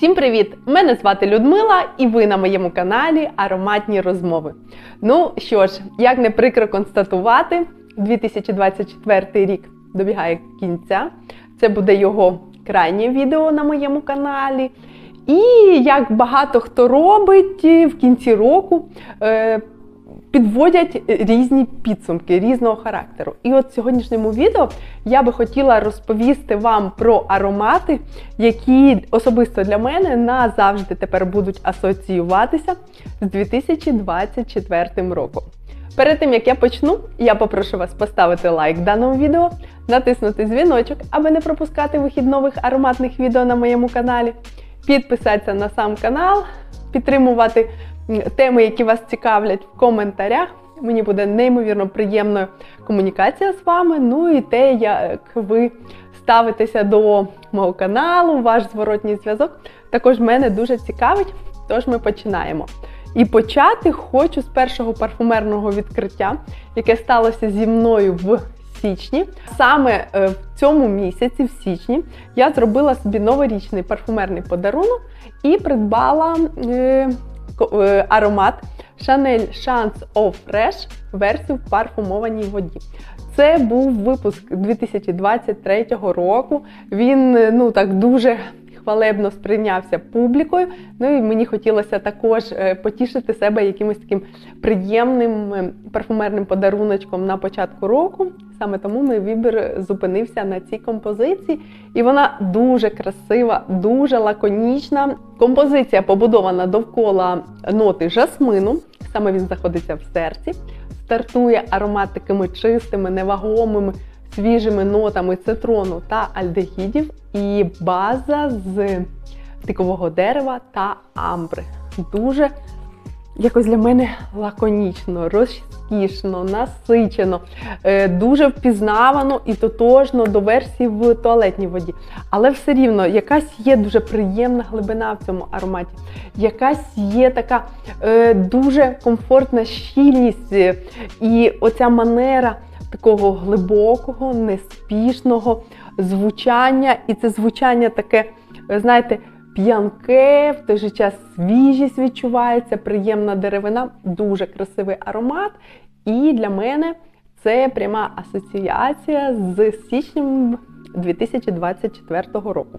Всім привіт! Мене звати Людмила, і ви на моєму каналі Ароматні розмови. Ну що ж, як не прикро констатувати, 2024 рік добігає кінця. Це буде його крайнє відео на моєму каналі. І як багато хто робить в кінці року. Підводять різні підсумки різного характеру. І от в сьогоднішньому відео я би хотіла розповісти вам про аромати, які особисто для мене назавжди тепер будуть асоціюватися з 2024 роком. Перед тим як я почну, я попрошу вас поставити лайк даному відео, натиснути дзвіночок, аби не пропускати вихід нових ароматних відео на моєму каналі, підписатися на сам канал, підтримувати теми, які вас цікавлять в коментарях. Мені буде неймовірно приємною комунікація з вами. Ну і те, як ви ставитеся до мого каналу, ваш зворотній зв'язок, також мене дуже цікавить. Тож ми починаємо. І почати хочу з першого парфумерного відкриття, яке сталося зі мною в січні. Саме е, в цьому місяці, в січні, я зробила собі новорічний парфумерний подарунок і придбала. Е, аромат Chanel Chance of Fresh версію в парфумованій воді. Це був випуск 2023 року. Він ну так дуже хвалебно сприйнявся публікою. Ну і мені хотілося також е, потішити себе якимось таким приємним е, парфумерним подаруночком на початку року. Саме тому мій вибір зупинився на цій композиції, і вона дуже красива, дуже лаконічна. Композиція побудована довкола ноти жасмину. Саме він знаходиться в серці. Стартує аромат такими чистими, невагомими, свіжими нотами цитрону та альдегідів, і база з тикового дерева та амбри. Дуже якось для мене лаконічно, розкішно, насичено, е, дуже впізнавано і тотожно до версії в туалетній воді. Але все рівно якась є дуже приємна глибина в цьому ароматі, якась є така е, дуже комфортна щільність е, і оця манера такого глибокого, неспішного звучання. І це звучання таке, знаєте, п'янке, в той же час свіжість відчувається, приємна деревина, дуже красивий аромат. І для мене це пряма асоціація з січнем 2024 року.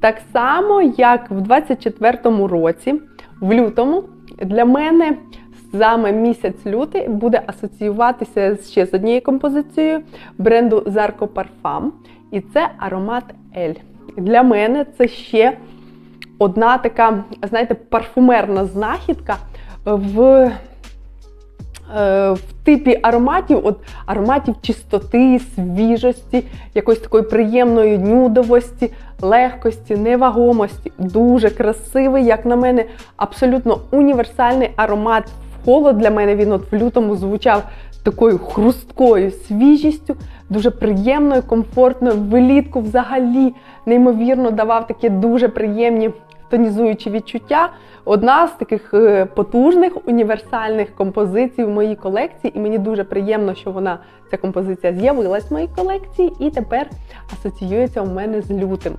Так само, як в 2024 році, в лютому, для мене саме місяць лютий буде асоціюватися ще з однією композицією бренду Zarco Parfum. І це аромат Ель. Для мене це ще одна така, знаєте, парфумерна знахідка в е, в типі ароматів, от ароматів чистоти, свіжості, якоїсь такої приємної нюдовості, легкості, невагомості. Дуже красивий, як на мене, абсолютно універсальний аромат. Холод для мене він от в лютому звучав такою хрусткою свіжістю, дуже приємною, комфортною. Влітку взагалі неймовірно давав такі дуже приємні тонізуючі відчуття. Одна з таких е, потужних універсальних композицій в моїй колекції, і мені дуже приємно, що вона ця композиція з'явилась в моїй колекції і тепер асоціюється у мене з лютим.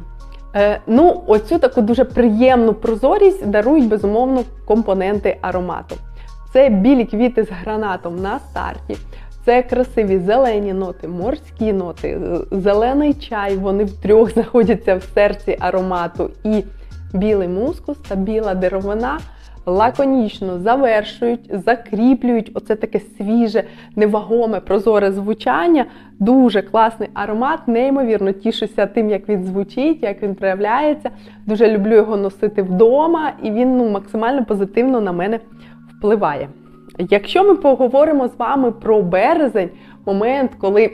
Е, ну, оцю таку дуже приємну прозорість дарують безумовно компоненти аромату. Це білі квіти з гранатом на старті. Це красиві зелені ноти, морські ноти, зелений чай. Вони втрьох знаходяться в серці аромату. І білий мускус та біла деревина лаконічно завершують, закріплюють оце таке свіже, невагоме, прозоре звучання. Дуже класний аромат, неймовірно тішуся тим, як він звучить, як він проявляється. Дуже люблю його носити вдома, і він ну, максимально позитивно на мене впливає. Якщо ми поговоримо з вами про березень, момент, коли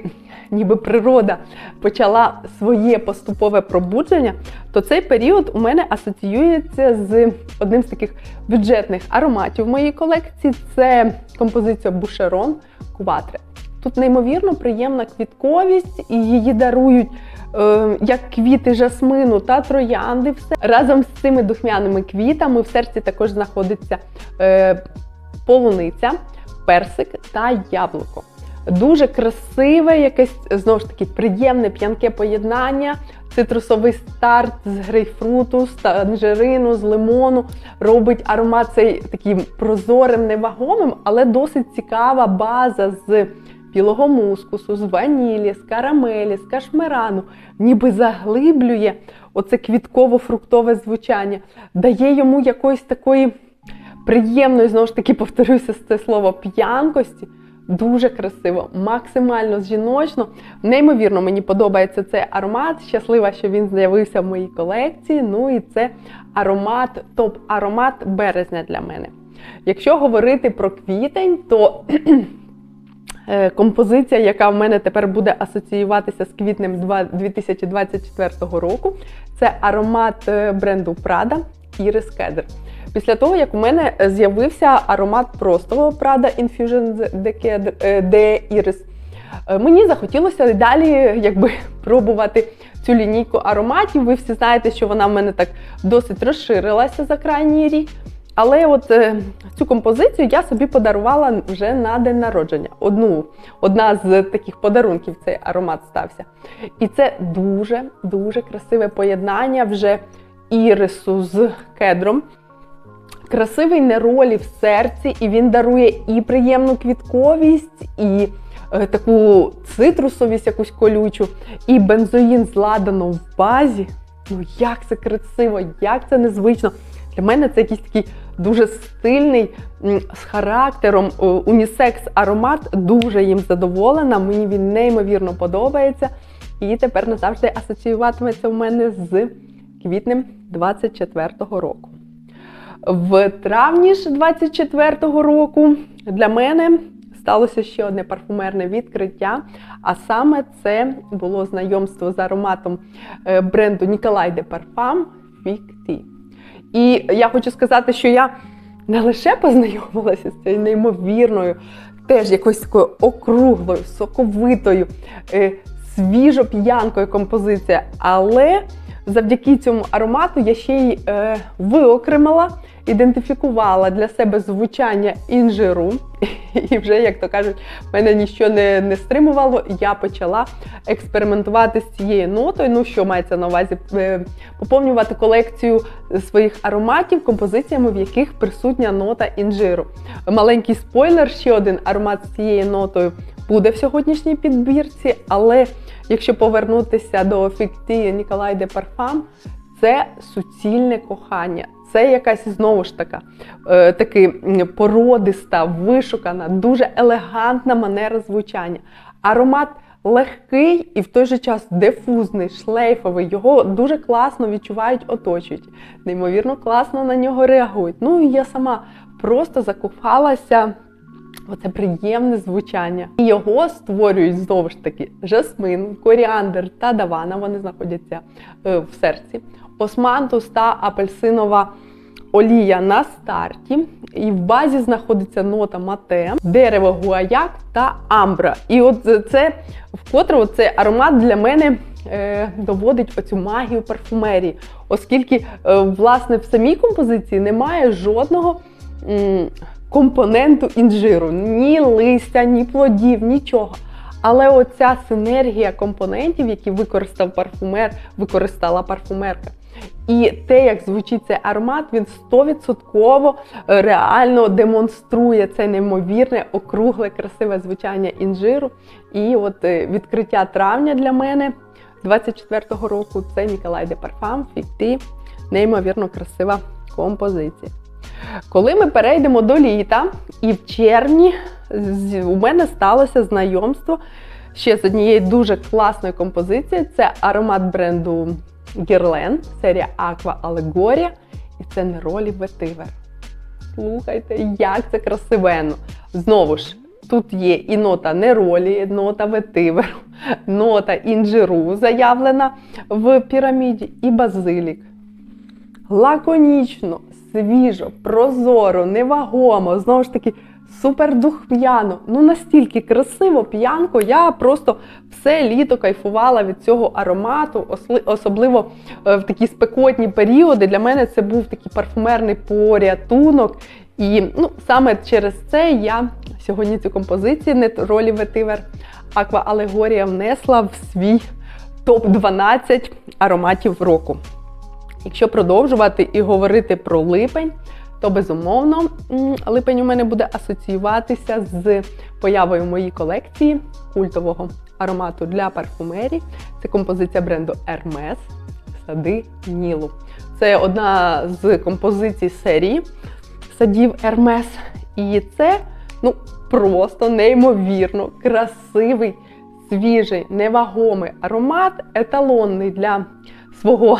ніби природа почала своє поступове пробудження, то цей період у мене асоціюється з одним з таких бюджетних ароматів в моїй колекції це композиція Бушерон Куватре. Тут неймовірно приємна квітковість, і її дарують як квіти жасмину та троянди. Все. Разом з цими духмяними квітами в серці також знаходиться е, полуниця, персик та яблуко. Дуже красиве, якесь знову ж таки приємне п'янке поєднання. Цитрусовий старт з грейпфруту, з танжерину, з лимону робить аромат цей таким прозорим, невагомим, але досить цікава база з білого мускусу, з ванілі, з карамелі, з кашмирану, ніби заглиблює оце квітково-фруктове звучання, дає йому якоїсь такої приємної, знову ж таки, повторюся це слово п'янкості. Дуже красиво, максимально жіночно. Неймовірно, мені подобається цей аромат. Щаслива, що він з'явився в моїй колекції. Ну і це аромат, топ-аромат березня для мене. Якщо говорити про квітень, то композиція, яка в мене тепер буде асоціюватися з квітнем два- 2024 року, це аромат е, бренду Prada Iris Cedar. Після того, як у мене з'явився аромат простого Prada Infusion de е, Iris, е, мені захотілося далі якби, пробувати цю лінійку ароматів. Ви всі знаєте, що вона в мене так досить розширилася за крайній рік. Але от е, цю композицію я собі подарувала вже на день народження. Одну, одна з таких подарунків цей аромат стався. І це дуже дуже красиве поєднання вже ірису з кедром. Красивий неролі в серці, і він дарує і приємну квітковість, і е, таку цитрусовість, якусь колючу, і бензоїн з ладаном в базі. Ну як це красиво, як це незвично. Для мене це якийсь такий дуже стильний з характером е, унісекс аромат. Дуже їм задоволена. Мені він неймовірно подобається. І тепер назавжди асоціюватиметься в мене з квітнем 24-го року. В травні ж 24-го року для мене сталося ще одне парфумерне відкриття. А саме це було знайомство з ароматом е, бренду Nicolai de Parfum Fig Tea. І я хочу сказати, що я не лише познайомилася з цією неймовірною, теж якоюсь такою округлою, соковитою, е, свіжо п'янкою композицією, але завдяки цьому аромату я ще й е, виокремила, ідентифікувала для себе звучання інжиру. І вже, як то кажуть, мене нічого не, не стримувало. Я почала експериментувати з цією нотою. Ну, що мається на увазі, Е, поповнювати колекцію своїх ароматів композиціями, в яких присутня нота інжиру. Маленький спойлер, ще один аромат з цією нотою буде в сьогоднішній підбірці, але якщо повернутися до фікті Ніколай де Парфам, це суцільне кохання. Це якась знову ж така е, таки породиста, вишукана, дуже елегантна манера звучання. Аромат легкий і в той же час дифузний, шлейфовий. Його дуже класно відчувають оточуючі. Неймовірно класно на нього реагують. Ну і я сама просто закохалася Оце приємне звучання. І його створюють знову ж таки жасмин, коріандр та давана. Вони знаходяться е, в серці. Османтус та апельсинова олія на старті. І в базі знаходиться нота мате, дерево гуаяк та амбра. І от це вкотре цей аромат для мене е, доводить оцю магію парфумерії, оскільки е, власне в самій композиції немає жодного. Компоненту інжиру, ні листя, ні плодів, нічого. Але оця синергія компонентів, які використав парфумер, використала парфумерка. І те, як звучить цей аромат, він 100% реально демонструє це неймовірне, округле, красиве звучання інжиру. І от е, відкриття травня для мене 24-го року це Ніколай де Парфам, Фікті. Неймовірно красива композиція. Коли ми перейдемо до літа, і в червні у мене сталося знайомство ще з однією дуже класною композицією. Це аромат бренду Guerlain, серія Aqua Allegoria, і це Неролі Ветивер. Слухайте, як це красивенно. Знову ж, тут є і нота неролі, нота ветиверу, нота інжиру заявлена в піраміді, і базилік лаконічно, свіжо, прозоро, невагомо, знову ж таки, супер духм'яно. Ну настільки красиво, п'янко. Я просто все літо кайфувала від цього аромату, особливо е, в такі спекотні періоди. Для мене це був такий парфумерний порятунок. І ну, саме через це я сьогодні цю композицію не ролі ветивер Аква Алегорія внесла в свій топ-12 ароматів року. Якщо продовжувати і говорити про липень, то безумовно липень у мене буде асоціюватися з появою моїй колекції культового аромату для парфумерії. Це композиція бренду Hermes Сади Нілу. Це одна з композицій серії садів Hermes. І це ну, просто неймовірно красивий, свіжий, невагомий аромат, еталонний для свого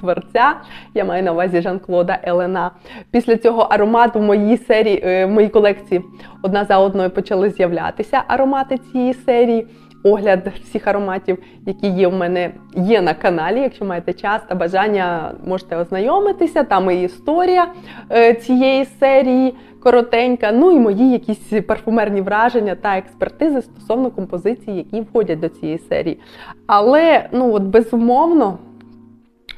творця. Я маю на увазі Жан-Клода Елена. Після цього аромату в моїй серії, е, в моїй колекції одна за одною почали з'являтися аромати цієї серії. Огляд всіх ароматів, які є в мене, є на каналі. Якщо маєте час та бажання, можете ознайомитися. Там і історія е, цієї серії коротенька. Ну і мої якісь парфумерні враження та експертизи стосовно композицій, які входять до цієї серії. Але ну от безумовно.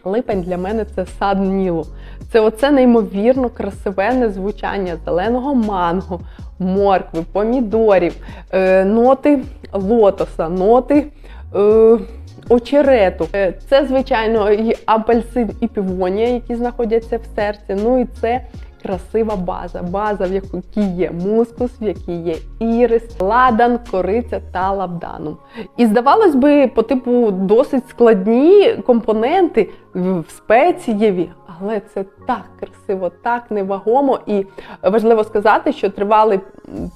Липень для мене це сад Нілу. Це оце неймовірно красиве звучання зеленого манго, моркви, помідорів, е, ноти лотоса, ноти е, очерету. Е, Це, звичайно, і апельсин, і півонія, які знаходяться в серці. Ну і це красива база. База, в якій є мускус, в якій є ірис, ладан, кориця та лабданум. І здавалось би, по типу досить складні компоненти в спецієві, але це так красиво, так невагомо. І важливо сказати, що тривалий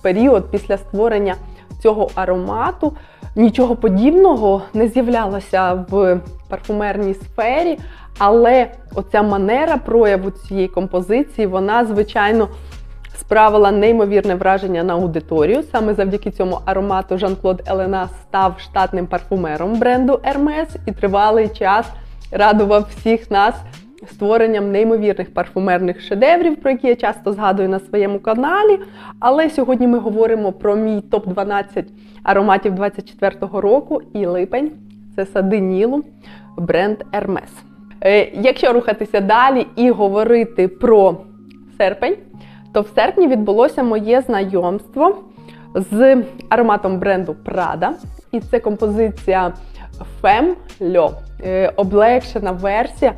період після створення цього аромату нічого подібного не з'являлося в парфумерній сфері. Але оця манера прояву цієї композиції, вона, звичайно, справила неймовірне враження на аудиторію. Саме завдяки цьому аромату Жан-Клод Елена став штатним парфумером бренду Hermes і тривалий час радував всіх нас створенням неймовірних парфумерних шедеврів, про які я часто згадую на своєму каналі. Але сьогодні ми говоримо про мій топ-12 ароматів 24-го року і липень це сади Нілу, бренд Hermes. Е, Якщо рухатися далі і говорити про серпень, то в серпні відбулося моє знайомство з ароматом бренду Prada. І це композиція Femme Lyo, Е, облегшена версія.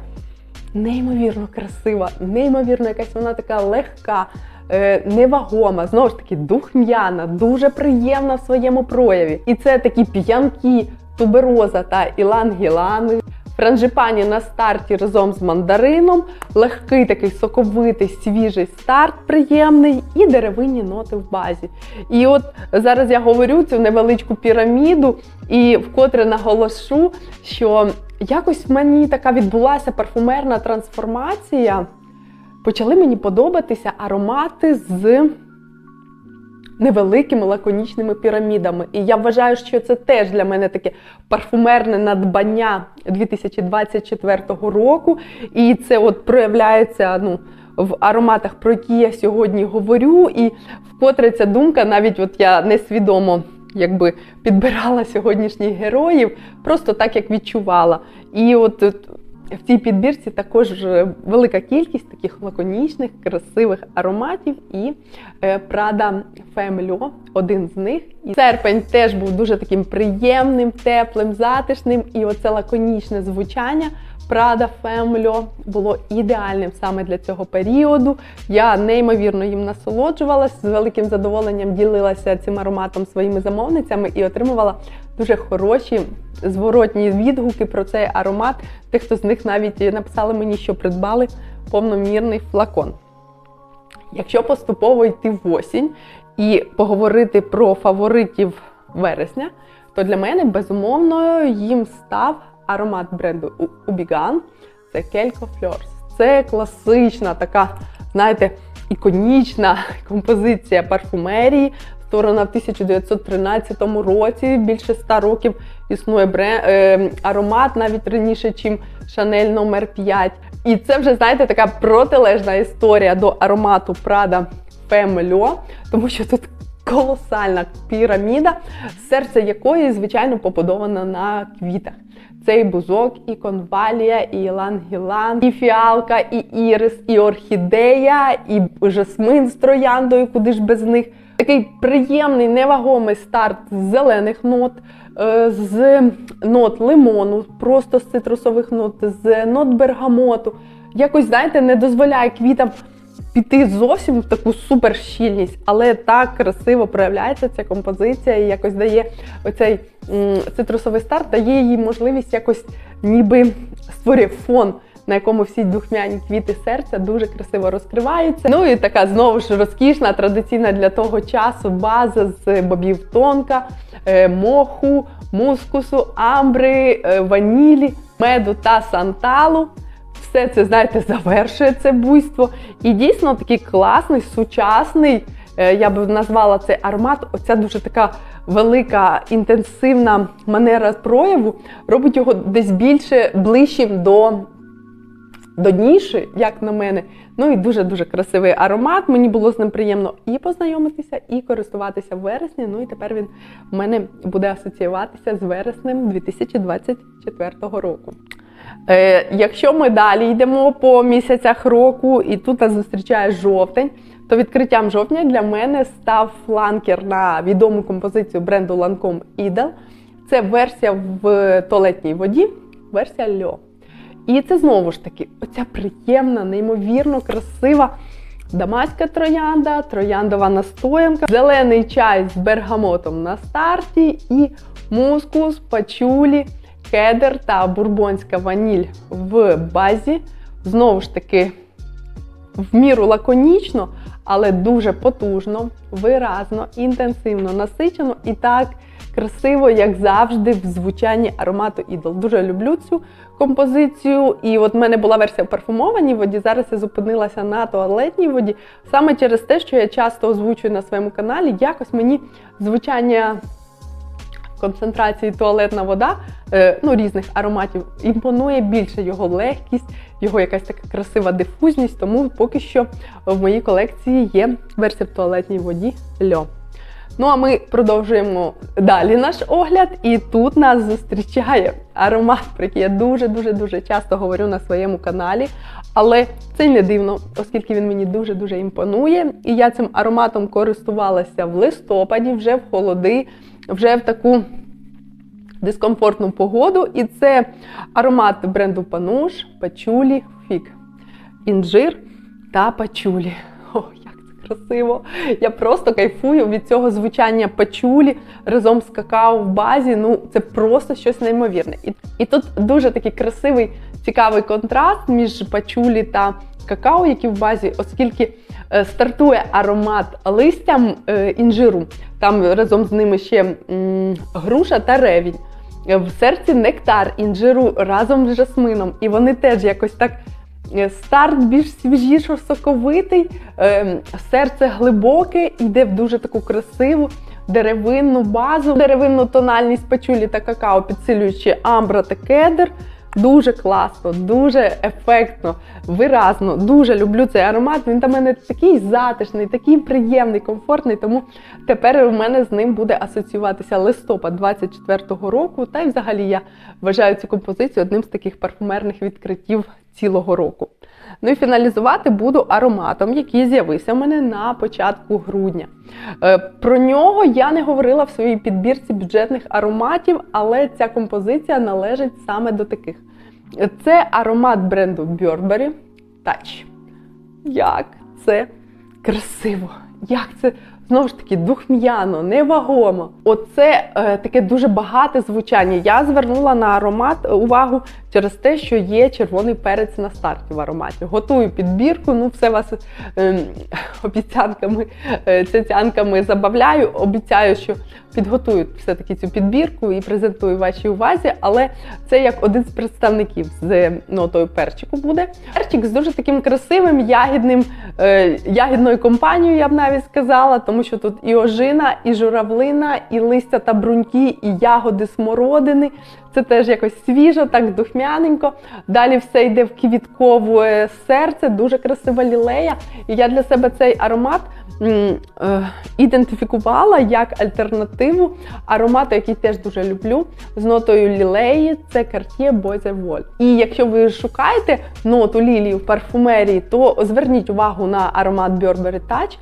Неймовірно красива, неймовірно, якась вона така легка, е, невагома, знову ж таки, духм'яна, дуже приємна в своєму прояві. І це такі п'янкі тубероза та ілан-гілани. Франжипані на старті разом з мандарином, легкий такий соковитий, свіжий старт, приємний, і деревинні ноти в базі. І от зараз я говорю цю невеличку піраміду, і вкотре наголошу, що якось в мені така відбулася парфумерна трансформація. Почали мені подобатися аромати з невеликими лаконічними пірамідами. І я вважаю, що це теж для мене таке парфумерне надбання 2024 року. І це от проявляється ну, в ароматах, про які я сьогодні говорю. І вкотре ця думка, навіть от я несвідомо якби підбирала сьогоднішніх героїв, просто так, як відчувала. І от. в цій підбірці також велика кількість таких лаконічних, красивих ароматів, і е, Prada Femme один з них. І серпень теж був дуже таким приємним, теплим, затишним. І оце лаконічне звучання Prada Femme було ідеальним саме для цього періоду. Я неймовірно їм насолоджувалась, з великим задоволенням ділилася цим ароматом своїми замовницями і отримувала дуже хороші зворотні відгуки про цей аромат. Дехто з них навіть написали мені, що придбали повномірний флакон. Якщо поступово йти в осінь і поговорити про фаворитів вересня, то для мене безумовно їм став аромат бренду Ubigan це Kelco Fleurs. Це класична така, знаєте, іконічна композиція парфумерії, створена в 1913 році. Більше 100 років існує бренд, е, аромат навіть раніше, ніж Chanel номер 5 І це вже, знаєте, така протилежна історія до аромату Prada Femme тому що тут колосальна піраміда, серце якої, звичайно, побудовано на квітах. цей бузок, і конвалія, і ілан-гілан, і фіалка, і ірис, і орхідея, і жасмин з трояндою, куди ж без них. Такий приємний, невагомий старт з зелених нот, е, з нот лимону, просто з цитрусових нот, з нот бергамоту. Якось, знаєте, не дозволяє квітам піти зовсім в таку супер щільність, але так красиво проявляється ця композиція і якось дає оцей цитрусовий старт, дає їй можливість якось ніби створює фон. На якому всі духмяні квіти серця дуже красиво розкриваються. Ну і така знову ж розкішна, традиційна для того часу база з бобів тонка, е, моху, мускусу, амбри, е, ванілі, меду та санталу. Все це, знаєте, завершує це буйство. І дійсно такий класний, сучасний, е, я би назвала цей аромат. Оця дуже така велика, інтенсивна манера прояву робить його десь більше ближчим до. До ніші, як на мене, ну і дуже-дуже красивий аромат. Мені було з ним приємно і познайомитися, і користуватися в вересні. Ну і тепер він у мене буде асоціюватися з вереснем 2024 року. Е, якщо ми далі йдемо по місяцях року, і тут зустрічає жовтень, то відкриттям жовтня для мене став фланкер на відому композицію бренду Lancome Idol. Це версія в туалетній воді, версія льо. І це знову ж таки оця приємна, неймовірно красива дамаська троянда, трояндова настоянка, зелений чай з бергамотом на старті, і мускус, пачулі, кедр та бурбонська ваніль в базі. Знову ж таки, в міру лаконічно, але дуже потужно, виразно, інтенсивно, насичено і так красиво, як завжди, в звучанні аромату ідол. Дуже люблю цю композицію. І от в мене була версія в парфумованій воді. Зараз я зупинилася на туалетній воді, саме через те, що я часто озвучую на своєму каналі, якось мені звучання. Концентрації туалетна вода е, ну, різних ароматів імпонує більше його легкість, його якась така красива дифузність. Тому поки що в моїй колекції є версія в туалетній воді льо. Ну а ми продовжуємо далі наш огляд, і тут нас зустрічає аромат, про який я дуже-дуже дуже часто говорю на своєму каналі. Але це не дивно, оскільки він мені дуже-дуже імпонує. І я цим ароматом користувалася в листопаді, вже в холоди, вже в таку дискомфортну погоду. І це аромат бренду Пануш, пачулі, фік, інжир та пачулі. О, як це красиво! Я просто кайфую від цього звучання пачулі разом з какао в базі. Ну, це просто щось неймовірне. І, і тут дуже такий красивий, цікавий контраст між пачулі та какао, які в базі, оскільки стартує аромат листям е, інжиру, там разом з ними ще груша та ревінь. В серці нектар інжиру разом з жасмином, і вони теж якось так. е, Старт більш свіжішо соковитий, е, серце глибоке, йде в дуже таку красиву деревинну базу, деревинну тональність пачулі та какао, підсилюючи амбра та кедр. Дуже класно, дуже ефектно, виразно. Дуже люблю цей аромат. Він для мене такий затишний, такий приємний, комфортний. Тому тепер у мене з ним буде асоціюватися листопад 24-го року. Та й взагалі я вважаю цю композицію одним з таких парфумерних відкриттів цілого року. Ну і фіналізувати буду ароматом, який з'явився в мене на початку грудня. Е, Про нього я не говорила в своїй підбірці бюджетних ароматів, але ця композиція належить саме до таких. Це аромат бренду Burberry Touch. Як це красиво! Як це знову ж таки духм'яно, невагомо. Оце е, таке дуже багате звучання. Я звернула на аромат увагу через те, що є червоний перець на старті в ароматі. Готую підбірку, ну все вас е, обіцянками, е, цяцянками забавляю. Обіцяю, що підготую все-таки цю підбірку і презентую вашій увазі, але це як один з представників з нотою перчику буде. Перчик з дуже таким красивим ягідним, е, ягідною компанією, я б навіть сказала, тому що тут і ожина, і журавлина, і листя та бруньки, і ягоди смородини. Це теж якось свіжо, так духмяненько. Далі все йде в квіткове серце, дуже красива лілея. І я для себе цей аромат е, ідентифікувала як альтернативу аромату, який теж дуже люблю, з нотою лілеї. Це Cartier Bois. І якщо ви шукаєте ноту лілії в парфумерії, то зверніть увагу на аромат Burberry Touch.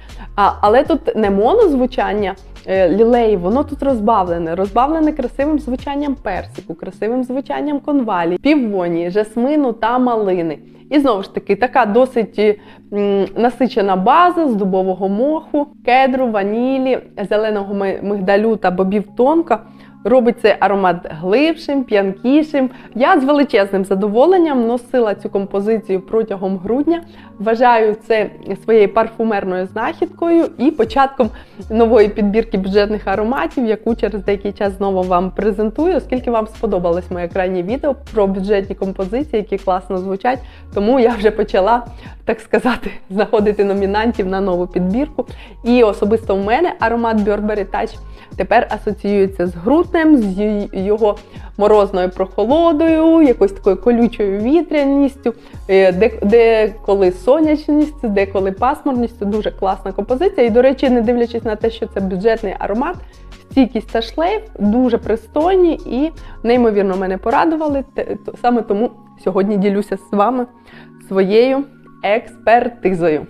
Але тут не монозвучання е, лілеї, воно тут розбавлене. Розбавлене красивим звучанням персику, красивим звучанням конвалі, півонії, жасмину та малини. І знову ж таки, така досить насичена база з дубового моху, кедру, ванілі, зеленого мигдалю та бобів тонка. Робить цей аромат глибшим, п'янкішим. Я з величезним задоволенням носила цю композицію протягом грудня. Вважаю це своєю парфумерною знахідкою і початком нової підбірки бюджетних ароматів, яку через деякий час знову вам презентую, оскільки вам сподобалось моє крайнє відео про бюджетні композиції, які класно звучать. Тому я вже почала, так сказати, знаходити номінантів на нову підбірку. І особисто в мене аромат Burberry Touch тепер асоціюється з груднем, з його морозною прохолодою, якоюсь такою колючою вітряністю, е, де, де коли сонячність, де коли дуже класна композиція. І, до речі, не дивлячись на те, що це бюджетний аромат, стійкість та шлейф дуже пристойні і неймовірно мене порадували. Саме тому сьогодні ділюся з вами своєю експертизою.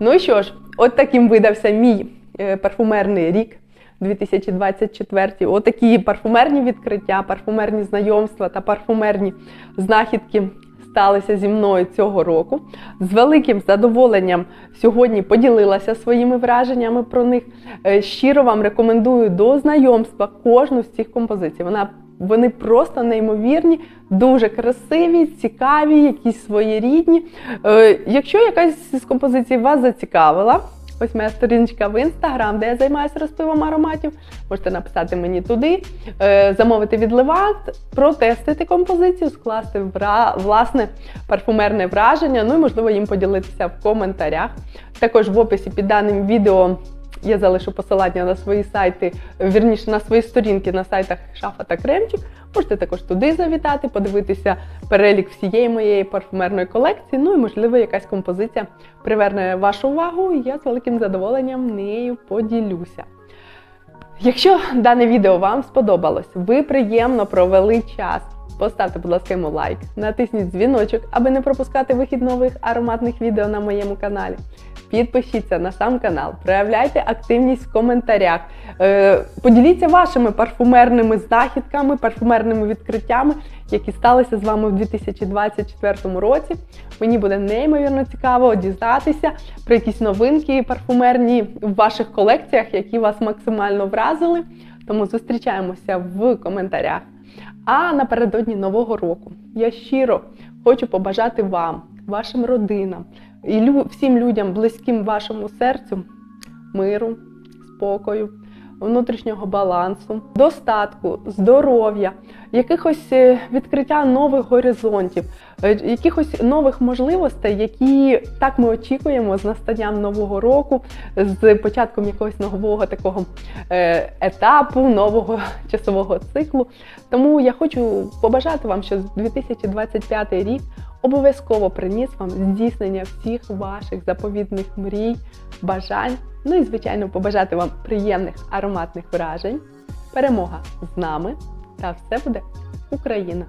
Ну і що ж, от таким видався мій е, парфумерний рік 2024. Отакі парфумерні відкриття, парфумерні знайомства та парфумерні знахідки сталися зі мною цього року. З великим задоволенням сьогодні поділилася своїми враженнями про них. Е, Щиро вам рекомендую до знайомства кожну з цих композицій. Вона вони просто неймовірні, дуже красиві, цікаві, якісь своєрідні. Е, якщо якась з композицій вас зацікавила, ось моя сторіночка в інстаграм, де я займаюся розпивом ароматів. Можете написати мені туди, е, замовити відливат, протестити композицію, скласти власне парфумерне враження. Ну і можливо їм поділитися в коментарях. Також в описі під даним відео. Я залишу посилання на свої сайти, вірніше на свої сторінки на сайтах Шафа та Кремчик. Можете також туди завітати, подивитися перелік всієї моєї парфумерної колекції. Ну і можливо якась композиція приверне вашу увагу, і я з великим задоволенням нею поділюся. Якщо дане відео вам сподобалось, ви приємно провели час. Поставте, будь ласка, йому лайк, натисніть дзвіночок, аби не пропускати вихід нових ароматних відео на моєму каналі. Підпишіться на сам канал, проявляйте активність в коментарях, е, поділіться вашими парфумерними знахідками, парфумерними відкриттями, які сталися з вами в 2024 році. Мені буде неймовірно цікаво дізнатися про якісь новинки парфумерні в ваших колекціях, які вас максимально вразили. Тому зустрічаємося в коментарях. А напередодні нового року я щиро хочу побажати вам, вашим родинам і лю- всім людям, близьким вашому серцю, миру, спокою, внутрішнього балансу, достатку, здоров'я, якихось е, відкриття нових горизонтів, е, якихось нових можливостей, які так ми очікуємо з настанням нового року, з початком якогось нового такого е, етапу, нового часового циклу. Тому я хочу побажати вам, що 2025 рік обов'язково приніс вам здійснення всіх ваших заповідних мрій, бажань. Ну і, звичайно, побажати вам приємних ароматних вражень. Перемога з нами та все буде Україна!